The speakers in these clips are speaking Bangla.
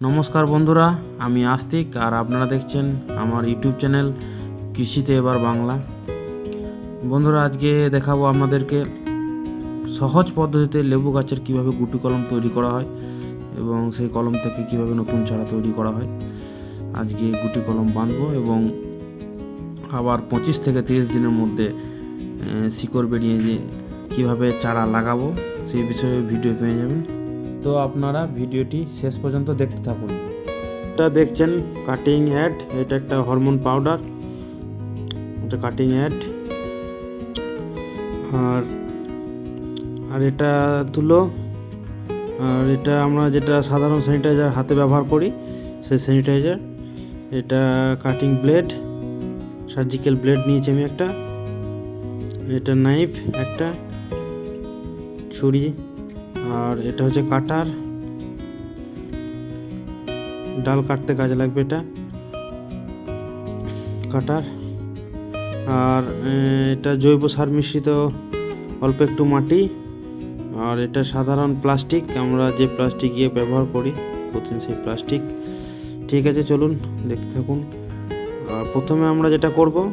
নমস্কার বন্ধুরা, আমি আস্তিক আর আপনারা দেখছেন আমার ইউটিউব চ্যানেল কৃষিতে এবার বাংলা। বন্ধুরা, আজকে দেখাবো আপনাদেরকে সহজ পদ্ধতিতে লেবু গাছের কীভাবে গুটি কলম তৈরি করা হয় এবং সেই কলম থেকে কীভাবে নতুন চারা তৈরি করা হয়। আজকে গুটি কলম বাঁধবো এবং আবার পঁচিশ থেকে তিরিশ দিনের মধ্যে শিকড় বেরিয়ে যে কীভাবে চারা লাগাবো সেই বিষয়ে ভিডিও পেয়ে যাবেন। তো আপনারা ভিডিওটি শেষ পর্যন্ত দেখতে থাকুন। এটা দেখছেন কাটিং অ্যাড এটা একটা হরমোন পাউডার এটা কাটিং অ্যাড আর আর এটা তুলো। আর এটা আমরা যেটা সাধারণ স্যানিটাইজার হাতে ব্যবহার করি, সেই স্যানিটাইজার এটা কাটিং ব্লেড সার্জিক্যাল ব্লেড নিয়েছি আমি একটা। এটা নাইফ একটা। ছুরি। আর এটা হচ্ছে কাটার। ডাল কাটতে কাজে লাগবে এটা। কাটার। আর এটা জৈব সার মিশ্রিত অল্প একটু মাটি। আর এটা সাধারণ প্লাস্টিক। আমরা যে প্লাস্টিক ইয়ে ব্যবহার করি, প্রতিদিন সেই প্লাস্টিক। ঠিক আছে, চলুন দেখতে থাকুন। আর প্রথমে আমরা যেটা করব,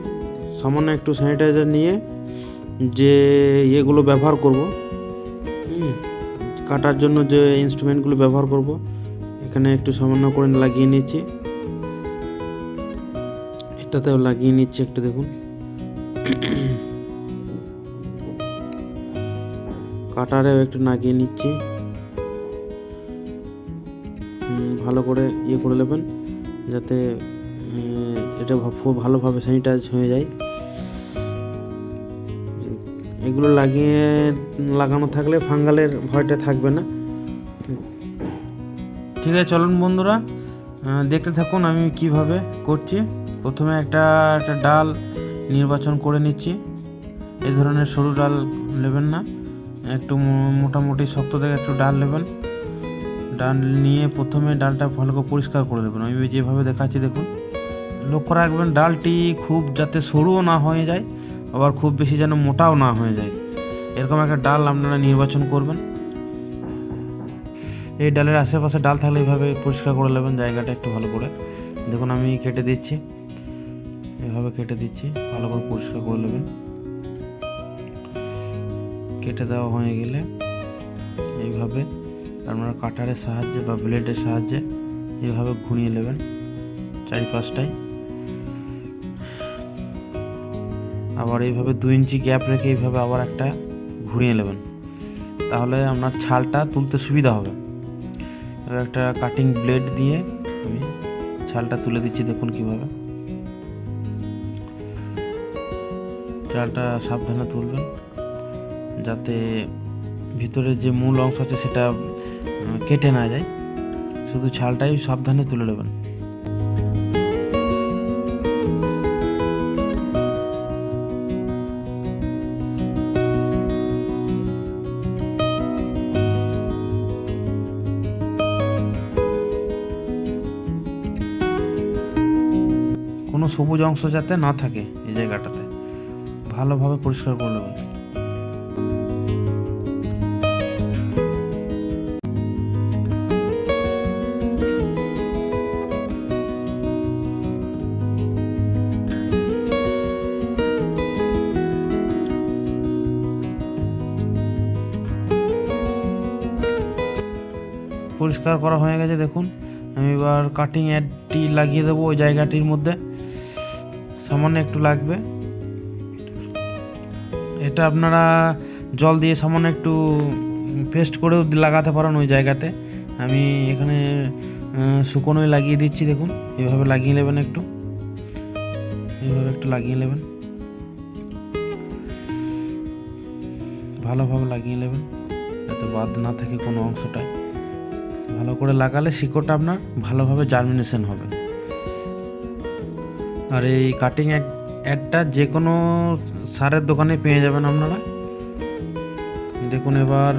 সামান্য একটু স্যানিটাইজার নিয়ে যে ইয়েগুলো ব্যবহার করব। কাটার জন্য যে ইনস্ট্রুমেন্টগুলো ব্যবহার করব, এখানে একটু সামান্য করে লাগিয়ে নিচ্ছি। এটাতেও লাগিয়ে নিচ্ছি একটু দেখুন। কাটারেও একটু লাগিয়ে নিচ্ছি। ভালো করে ইয়ে করে নেবেন, যাতে এটা খুব ভালোভাবে স্যানিটাইজ হয়ে যায়। এগুলো লাগিয়ে, লাগানো থাকলে ফাঙ্গালের ভয়টা থাকবে না। ঠিক আছে, চলুন বন্ধুরা দেখতে থাকুন আমি কীভাবে করছি। প্রথমে একটা একটা ডাল নির্বাচন করে নিচ্ছি। এই ধরনের সরু ডাল নেবেন না, একটু মোটামুটি শক্ত থেকে একটু ডাল নেবেন। ডাল নিয়ে প্রথমে ডালটা ভালো করে পরিষ্কার করে দেবেন আমি যেভাবে দেখাচ্ছি দেখুন। লক্ষ্য রাখবেন, ডালটি খুব যাতে সরুও না হয়ে যায় আবার খুব বেশি যেন মোটাও না হয়ে যায়। এরকম একটা ডাল আপনারা নির্বাচন করবেন। এই ডালের আশেপাশে ডাল থাকলে এইভাবে পরিষ্কার করে নেবেন, জায়গাটা একটু ভালো করে। দেখুন, আমি কেটে দিচ্ছি। এভাবে কেটে দিচ্ছি, ভালো করে পরিষ্কার করে নেবেন। কেটে দেওয়া হয়ে গেলে এইভাবে আপনারা কাটারের সাহায্যে বা ব্লেডের সাহায্যে এইভাবে ঘুরিয়ে নেবেন চারিপাশটায়। আবার এইভাবে দু ইঞ্চি গ্যাপ রেখে এইভাবে আবার একটা ঘুরিয়ে নেবেন। তাহলে আপনার ছালটা তুলতে সুবিধা হবে। এবার একটা কাটিং ব্লেড দিয়ে আমি ছালটা তুলে দিচ্ছি দেখুন কীভাবে। চালটা সাবধানে তুলবেন, যাতে ভিতরে যে মূল অংশ আছে সেটা কেটে না যায়। শুধু ছালটাই সাবধানে তুলে নেবেন। সবুজ অংশ যাতে না থাকে এই জায়গাটাতে। ভালোভাবে পরিষ্কার করে নেবেন। পরিষ্কার করা হয়ে গেছে, দেখুন। আমি এবার কাটিং অ্যাডটি লাগিয়ে দেবো ওই জায়গাটির মধ্যে। সামান্য একটু লাগবে। এটা আপনারা জল দিয়ে সামান্য একটু পেস্ট করেও লাগাতে পারেন ওই জায়গাতে। আমি এখানে শুকনোই লাগিয়ে দিচ্ছি দেখুন। এভাবে লাগিয়ে নেবেন একটু। এইভাবে একটু লাগিয়ে নেবেন। ভালোভাবে লাগিয়ে নেবেন, যাতে বাদ না থাকে কোনো অংশটায়। ভালো করে লাগালে শিকড়টা আপনার ভালোভাবে জার্মিনেশন হবে। আর এই কাটিং একটা যে কোনো সারের দোকানে পেয়ে যাবেন আপনারা। দেখুন এবার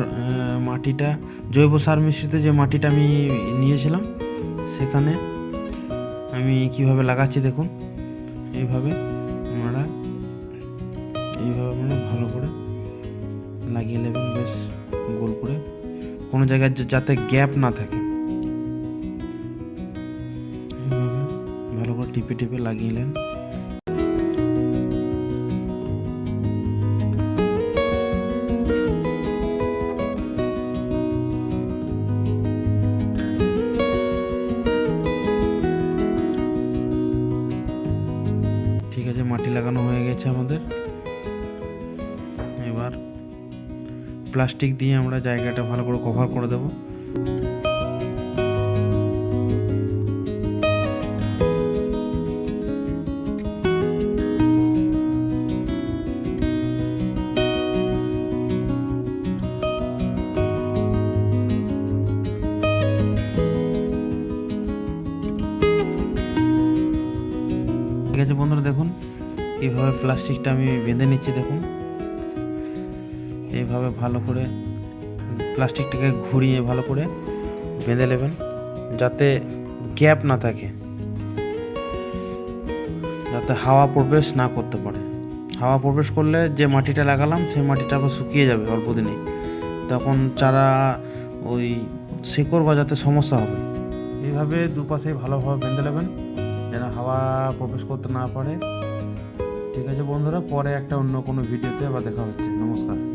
মাটিটা, জৈব সার মিশ্রিত যে মাটিটা আমি নিয়েছিলাম, সেখানে আমি কীভাবে লাগাচ্ছি দেখুন। এইভাবে আপনারা এইভাবে আপনারা ভালো করে লাগিয়ে নেবেন, বেশ গোল করে। কোনো জায়গায় যাতে গ্যাপ না থাকে। টিপে টিপে লাগিয়ে ঠিক আছে, মাটি লাগানো হয়ে গেছে আমাদের। এবার প্লাস্টিক দিয়ে আমরা জায়গাটা ভালো করে কভার করে দেবো। ঠিক আছে বন্ধুরা, দেখুন। এইভাবে প্লাস্টিকটা আমি বেঁধে নিচ্ছি, দেখুন। এইভাবে ভালো করে প্লাস্টিকটাকে ঘুরিয়ে ভালো করে বেঁধে নেবেন, যাতে গ্যাপ না থাকে। যাতে হাওয়া প্রবেশ না করতে পারে। হাওয়া প্রবেশ করলে যে মাটিটা লাগালাম, সেই মাটিটা আবার শুকিয়ে যাবে অল্প দিনেই তখন চারা ওই শিকড় গজাতে সমস্যা হবে। এইভাবে দুপাশে ভালোভাবে বেঁধে নেবেন। যেন হাওয়া প্রবেশ করতে না পারে। ঠিক আছে বন্ধুরা, পরে একটা অন্য কোনো ভিডিওতে আবার দেখা হচ্ছে। নমস্কার।